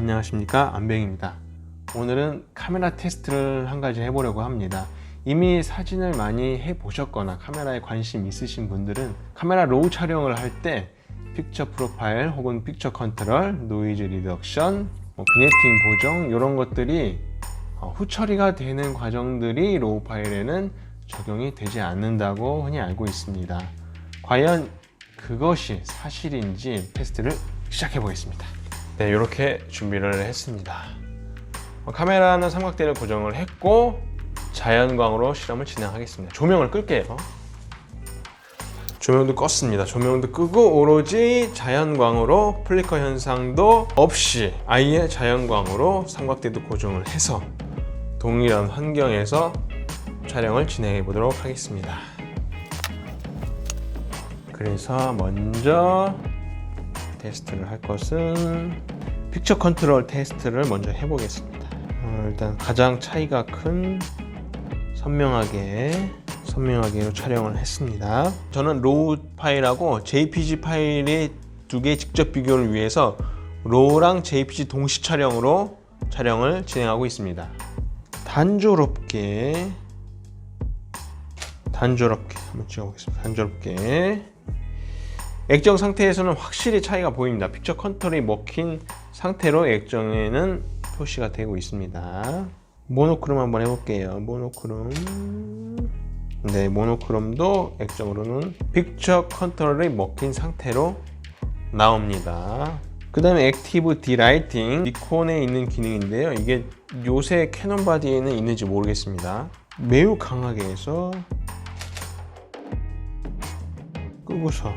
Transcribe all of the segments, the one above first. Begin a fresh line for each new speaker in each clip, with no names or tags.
안녕하십니까 안뱅입니다 오늘은 카메라 테스트를 한 가지 해보려고 합니다 이미 사진을 많이 해보셨거나 카메라에 관심 있으신 분들은 카메라 로우 촬영을 할 때 픽처 프로파일 혹은 픽처 컨트롤, 노이즈 리덕션, 뭐 비네팅 보정 이런 것들이 어, 후처리가 되는 과정들이 로우 파일에는 적용이 되지 않는다고 흔히 알고 있습니다. 과연 그것이 사실인지 테스트를 시작해 보겠습니다. 네, 이렇게 준비를 했습니다. 어, 카메라는 삼각대를 고정을 했고 자연광으로 실험을 진행하겠습니다. 조명을 끌게요. 조명도 껐습니다. 조명도 끄고 오로지 자연광으로 플리커 현상도 없이 아예 자연광으로 삼각대도 고정을 해서 동일한 환경에서 촬영을 진행해 보도록 하겠습니다. 그래서 먼저 테스트를 할 것은 픽처 컨트롤 테스트를 먼저 해보겠습니다. 어, 일단 가장 차이가 큰 선명하게 선명하게로 촬영을 했습니다. 저는 로우 파일하고 JPG 파일의 두 개 직접 비교를 위해서 로우랑 JPG 동시 촬영으로 촬영을 진행하고 있습니다. 단조롭게 단조롭게 한번 찍어보겠습니다. 단조롭게 액정 상태에서는 확실히 차이가 보입니다. 픽처 컨트롤이 먹힌 상태로 액정에는 표시가 되고 있습니다. 모노크롬 한번 해볼게요. 모노크롬. 네, 모노크롬도 액정으로는 픽처 컨트롤이 먹힌 상태로 나옵니다. 그 다음에 액티브 디라이팅 니콘에 있는 기능인데요. 이게 요새 캐논 바디에는 있는지 모르겠습니다. 매우 강하게 해서 끄고서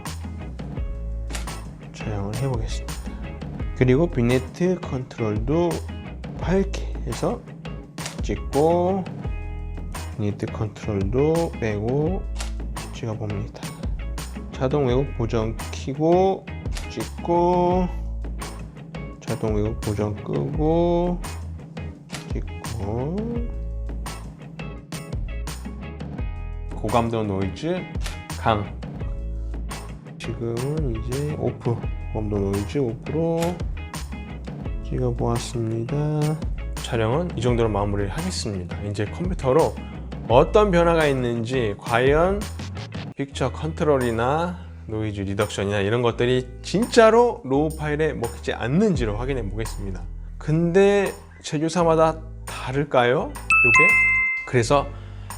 촬영을 해보겠습니다. 그리고 비네트 컨트롤도 밝게 해서 찍고 비네트 컨트롤도 빼고 찍어봅니다. 자동 왜곡 보정 키고 찍고 자동 왜곡 보정 끄고 찍고 고감도 노이즈 강 지금은 이제 오프 고감도 노이즈 오프로 찍어 보았습니다 촬영은 이 정도로 마무리를 하겠습니다 이제 컴퓨터로 어떤 변화가 있는지 과연 픽처 컨트롤이나 노이즈 리덕션이나 이런 것들이 진짜로 로우 파일에 먹히지 않는지를 확인해 보겠습니다 근데 제조사마다 다를까요? 요게? 그래서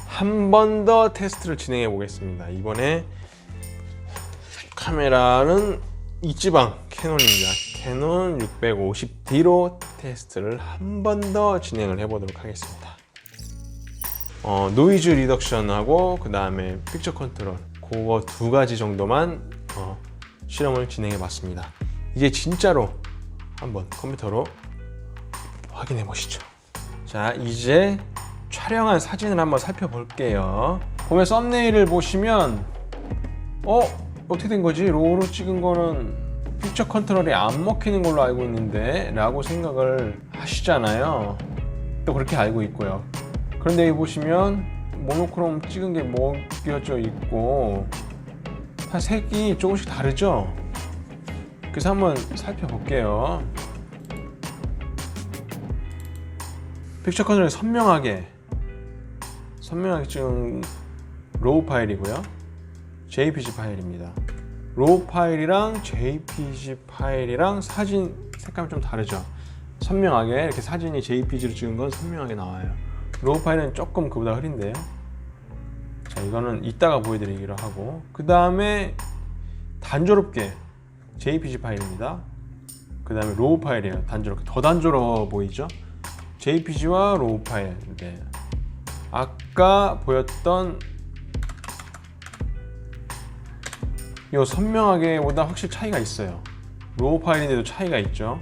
한 번 더 테스트를 진행해 보겠습니다 이번에 카메라는 이지방 캐논입니다. 캐논 650D로 테스트를 한 번 더 진행을 해보도록 하겠습니다. 어, 노이즈 리덕션하고 그 다음에 픽처 컨트롤 그거 두 가지 정도만 어, 실험을 진행해 봤습니다. 이제 진짜로 한번 컴퓨터로 확인해 보시죠. 자 이제 촬영한 사진을 한번 살펴볼게요. 보면 썸네일을 보시면 어 어떻게 된 거지? 로우로 찍은 거는 픽처 컨트롤이 안 먹히는 걸로 알고 있는데 라고 생각을 하시잖아요 또 그렇게 알고 있고요 그런데 여기 보시면 모노크롬 찍은 게 먹여져 있고 다 색이 조금씩 다르죠? 그래서 한번 살펴볼게요 픽처 컨트롤이 선명하게 선명하게 찍은 로우 파일이고요 JPG 파일입니다. 로우 파일이랑 JPG 파일이랑 사진 색감이 좀 다르죠. 선명하게 이렇게 사진이 JPG로 찍은 건 선명하게 나와요. 로우 파일은 조금 그보다 흐린데요. 자, 이거는 이따가 보여드리기로 하고 그 다음에 단조롭게 JPG 파일입니다. 그 다음에 로우 파일이에요. 단조롭게 더 단조로워 보이죠? JPG와 로우 파일. 네. 아까 보였던 이 선명하게보다 확실히 차이가 있어요. 로우 파일인데도 차이가 있죠.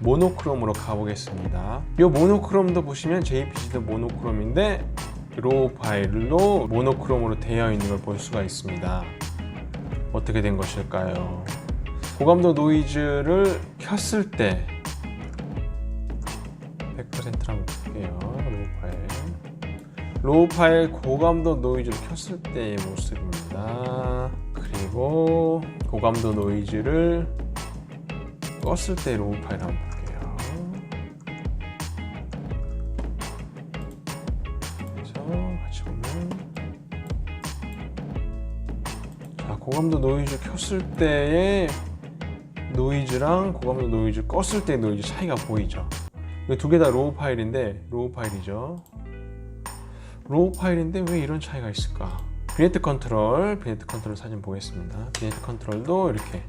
모노크롬으로 가보겠습니다. 이 모노크롬도 보시면 JPG도 모노크롬인데 로우 파일로 모노크롬으로 되어 있는 걸 볼 수가 있습니다. 어떻게 된 것일까요? 고감도 노이즈를 켰을 때 100%로 한번 볼게요. 로우 파일. 로우 파일 고감도 노이즈를 켰을 때의 모습입니다. 그리고 고감도 노이즈를 껐을 때 로우 파일 한번 볼게요. 그래서 같이 보면 자 고감도 노이즈 켰을 때의 노이즈랑 고감도 노이즈 껐을 때의 노이즈 차이가 보이죠. 두 개 다 로우 파일인데 로우 파일이죠. 로우 파일인데 왜 이런 차이가 있을까? 비네트 컨트롤, 비네트 컨트롤 사진 보겠습니다. 비네트 컨트롤도 이렇게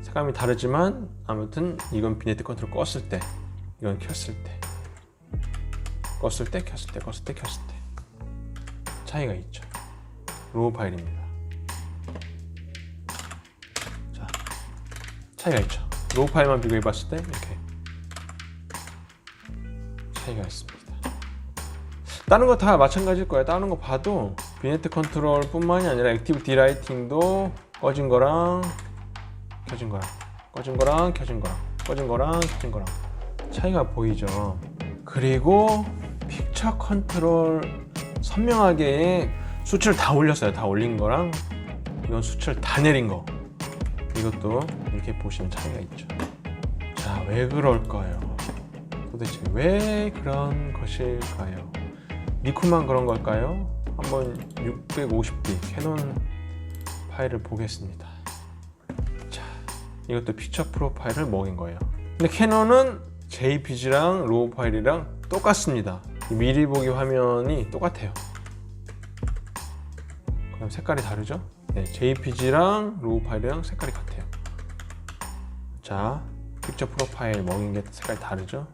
색감이 다르지만 아무튼 이건 비네트 컨트롤 껐을 때, 이건 켰을 때, 껐을 때, 켰을 때, 껐을 때, 켰을 때 차이가 있죠. 로우 파일입니다. 자, 차이가 있죠. 로우 파일만 비교해 봤을 때 이렇게 차이가 있습니다. 다른 거 다 마찬가지일 거예요. 다른 거 봐도 비네트 컨트롤 뿐만이 아니라 액티브 디라이팅도 꺼진 거랑 켜진 거랑 꺼진 거랑 켜진 거랑 꺼진 거랑 켜진 거랑 차이가 보이죠. 그리고 픽처 컨트롤 선명하게 수치를 다 올렸어요. 다 올린 거랑 이건 수치를 다 내린 거. 이것도 이렇게 보시면 차이가 있죠. 자, 왜 그럴까요? 도대체 왜 그런 것일까요? 니콘만 그런 걸까요? 한번 650D 캐논 파일을 보겠습니다. 자, 이것도 피처 프로파일을 먹인 거예요. 근데 캐논은 JPG랑 로우 파일이랑 똑같습니다. 이 미리 보기 화면이 똑같아요. 그럼 색깔이 다르죠? 네, JPG랑 로우 파일이랑 색깔이 같아요. 자, 픽처 프로파일 먹인 게 색깔이 다르죠?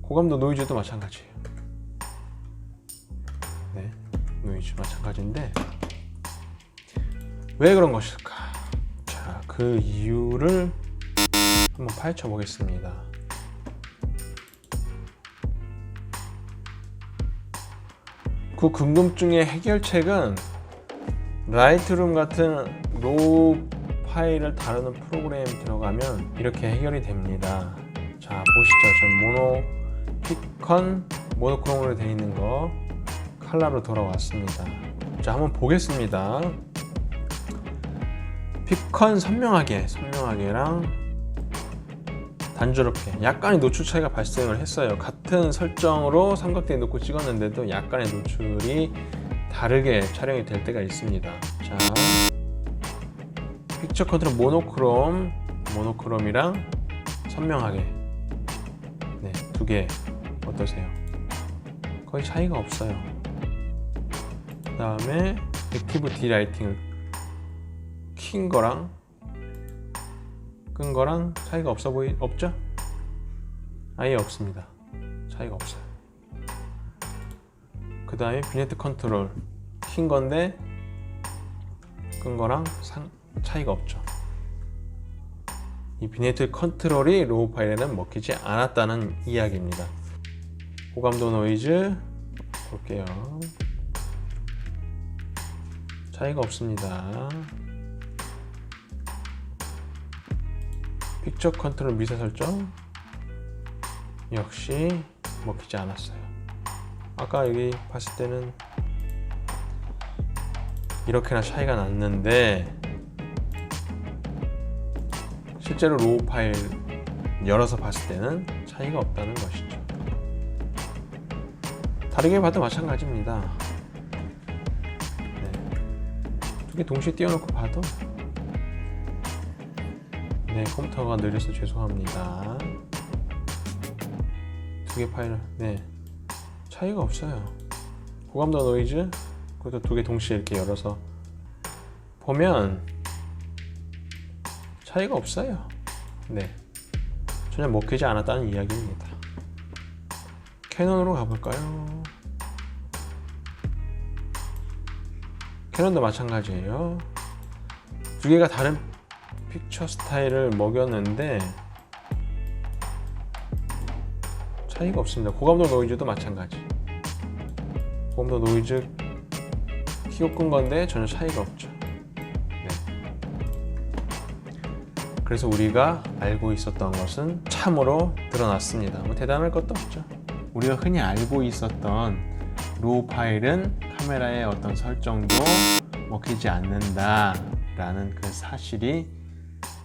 고감도 노이즈도 마찬가지예요. 네, 노이즈 마찬가지인데 왜 그런 것일까? 자, 그 이유를 한번 파헤쳐 보겠습니다. 그 궁금증의 해결책은 라이트룸 같은 로우 파일을 다루는 프로그램 들어가면 이렇게 해결이 됩니다. 자 보시죠. 전 모노 피컨 모노크롬으로 되어 있는 거 칼라로 돌아왔습니다. 자 한번 보겠습니다. 피컨 선명하게 선명하게랑 단조롭게 약간의 노출 차이가 발생을 했어요. 같은 설정으로 삼각대에 놓고 찍었는데도 약간의 노출이 다르게 촬영이 될 때가 있습니다. 자, 픽처 컨트롤 모노크롬, 모노크롬이랑 선명하게 네, 두 개 어떠세요? 거의 차이가 없어요. 그 다음에 액티브 디라이팅을 킨 거랑 끈 거랑 차이가 없어 보이 없죠? 아예 없습니다. 차이가 없어요. 그 다음에 비네트 컨트롤 킨 건데 끈 거랑 상, 차이가 없죠. 이 비네트 컨트롤이 로우 파일에는 먹히지 않았다는 이야기입니다. 고감도 노이즈 볼게요. 차이가 없습니다. 픽처 컨트롤 미세 설정 역시 먹히지 않았어요. 아까 여기 봤을 때는 이렇게나 차이가 났는데 실제로 로우 파일 열어서 봤을 때는 차이가 없다는 것이죠. 다르게 봐도 마찬가지입니다. 두개 동시에 띄워놓고 봐도 네, 컴퓨터가 느려서 죄송합니다. 두 개 파일, 네, 차이가 없어요. 고감도 노이즈, 그것도 두 개 동시에 이렇게 열어서 보면 차이가 없어요. 네, 전혀 먹히지 않았다는 이야기입니다. 캐논으로 가볼까요? 캐논도 마찬가지예요. 두 개가 다른 픽처 스타일을 먹였는데 차이가 없습니다. 고감도 노이즈도 마찬가지. 고감도 노이즈 끈 건데 전혀 차이가 없죠. 네. 그래서 우리가 알고 있었던 것은 참으로 드러났습니다. 뭐 대단할 것도 없죠. 우리가 흔히 알고 있었던 로우 파일은 카메라의 어떤 설정도 먹히지 않는다라는 그 사실이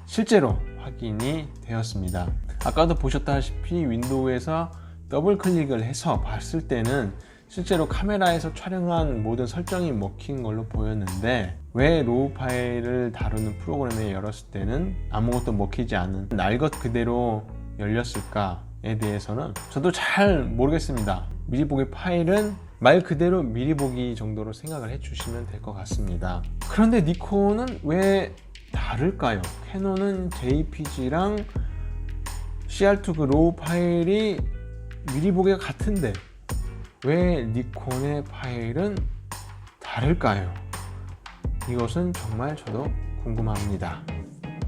실제로 확인이 되었습니다. 아까도 보셨다시피 윈도우에서 더블 클릭을 해서 봤을 때는 실제로 카메라에서 촬영한 모든 설정이 먹힌 걸로 보였는데 왜 로우 파일을 다루는 프로그램을 열었을 때는 아무것도 먹히지 않은 날 것 그대로 열렸을까에 대해서는 저도 잘 모르겠습니다. 미리 보기 파일은 말 그대로 미리 보기 정도로 생각을 해주시면 될 것 같습니다. 그런데 니콘은 왜 다를까요? 캐논은 JPG랑 CR2 그 로우 파일이 미리 보기가 같은데 왜 니콘의 파일은 다를까요? 이것은 정말 저도 궁금합니다.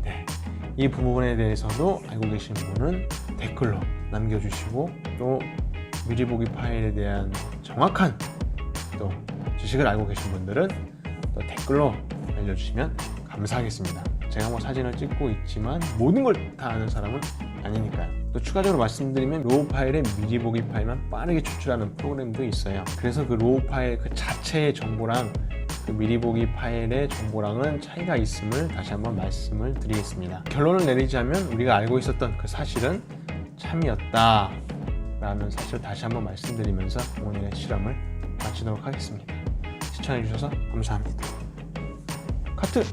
네. 이 부분에 대해서도 알고 계신 분은 댓글로 남겨주시고 또 미리 보기 파일에 대한 정확한 또 지식을 알고 계신 분들은 또 댓글로 알려주시면 감사하겠습니다. 제가 뭐 사진을 찍고 있지만 모든 걸 다 아는 사람은 아니니까요. 또 추가적으로 말씀드리면 로우 파일의 미리 보기 파일만 빠르게 추출하는 프로그램도 있어요. 그래서 그 로우 파일 그 자체의 정보랑 그 미리 보기 파일의 정보랑은 차이가 있음을 다시 한번 말씀을 드리겠습니다. 결론을 내리자면 우리가 알고 있었던 그 사실은 참이었다. 라는 사실을 다시 한번 말씀드리면서 오늘의 실험을 마치도록 하겠습니다. 시청해주셔서 감사합니다. 카트!